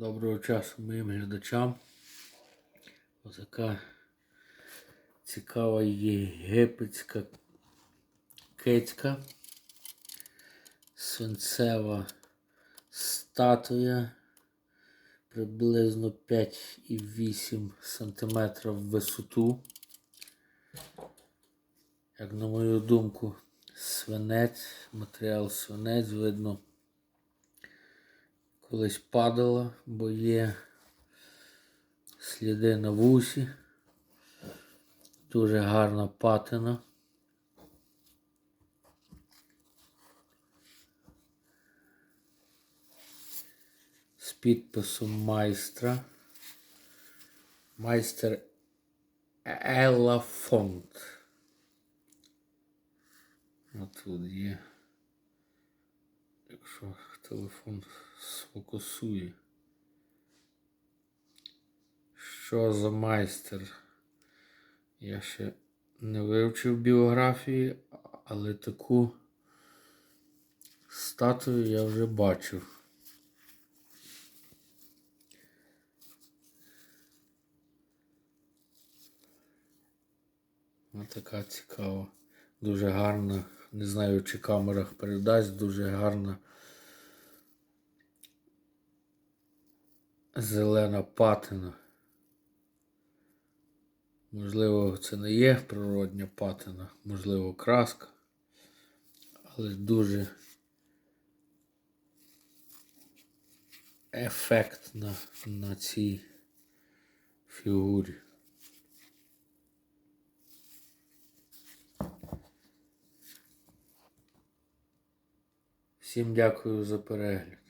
Доброго часу моїм глядачам. Отака цікава єгипетська кицька. Свинцева статуя приблизно 5,8 см в висоту. Як на мою думку, свинець, матеріал свинець видно колись падала, бо є сліди на вусі. Дуже гарна патина. З підписом майстра. Майстер Елла Фонт. Отут є. Якщо телефон сфокусує. Що за майстер? Я ще не вивчив біографії, але таку статую я вже бачив. Така цікава. Дуже гарна. Не знаю, чи камерах передасть, дуже гарна. Зелена патина. Можливо, це не є природня патина, можливо, краска, але дуже ефектна на цій фігурі. Всім дякую за перегляд.